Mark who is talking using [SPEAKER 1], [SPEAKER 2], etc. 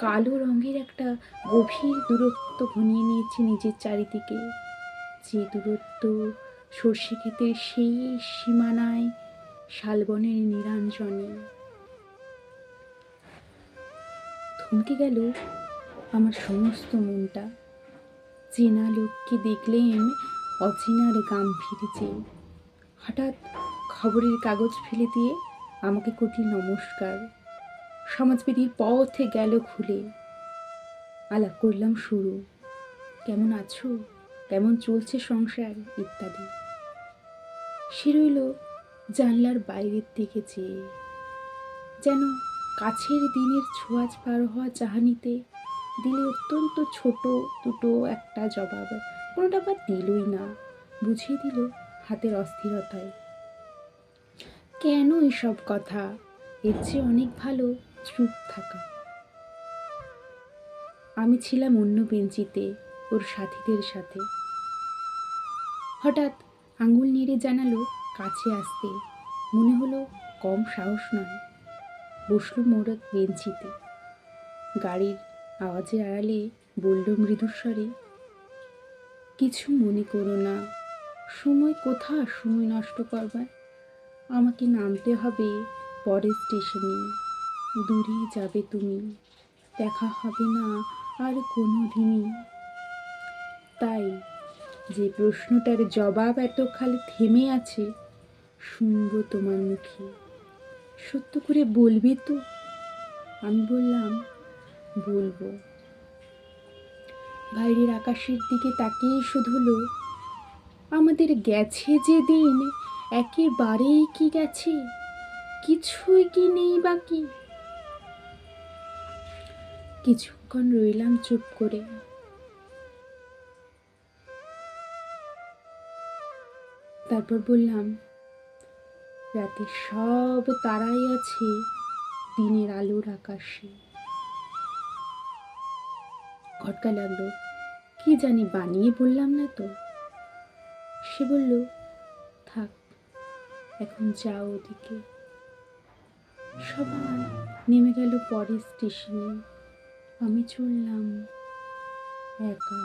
[SPEAKER 1] কালো রঙের একটা গভীর দূরত্ব ঘনিয়ে নিয়েছে নিজের চারিদিকে। যে দূরত্ব সর্ষে ক্ষেতের সেই সীমানায় শালবনের নিরঞ্জনে। থমকে গেল আমার সমস্ত মনটা। চেনা লোককে দেখলেন অচেনার গাম্ভীর যে হঠাৎ খবরের কাগজ ফেলে দিয়ে আমাকে কোটি নমস্কার। সমাজবিধির পথে গেল খুলে। আলাপ করলাম শুরু। কেমন আছো? কেমন চলছে সংসার? ইত্যাদি। সে রইল জানলার বাইরের দিকে চেয়ে যেন কাছের দিনের ছোঁয়াচ পার হওয়া চাহানিতে দিলে অত্যন্ত ছোট দুটো একটা জবাব। কোনোটা আবার দিলই না। বুঝিয়ে দিল হাতের অস্থিরতায়। কেন এসব কথা? এর চেয়ে অনেক ভালো চুপ থাকা। আমি ছিলাম অন্য বেঞ্চিতে ওর সাথীদের সাথে। হঠাৎ আঙুল নেড়ে জানালো কাছে আসতে। মনে হলো কম সাহস নয়। বসল মোর এক বেঞ্চিতে। গাড়ির আওয়াজে আড়ালে বলল মৃদুস্বরে কিছু মনে করো না। সময় কোথা সময় নষ্ট করবার। আমাকে নামতে হবে পরের স্টেশনে। দূরে যাবে তুমি। দেখা হবে না আর কোনো দিনই তাই যে প্রশ্নটার জবাব এত খালি থেমে আছে, শুনব তোমার মুখে। সত্য করে বলবে তো? আমি বললাম, বলব। বাইরের আকাশের দিকে তাকিয়ে শুধু হলো, আমাদের গেছে যে দিন, একেবারেই কি গেছে? কিছুই কি নেই বাকি। কিছুক্ষণ রইলাম চুপ করে। তারপর বললাম, রাতে সব তারাই আছে দিনের আলোর আকাশে। খটকা লাগল, কি জানি বানিয়ে বললাম না তো? সে বলল, থাক, এখন যাও ওদিকে। সবাই নেমে গেল পরের স্টেশনে। আমি চললাম একা।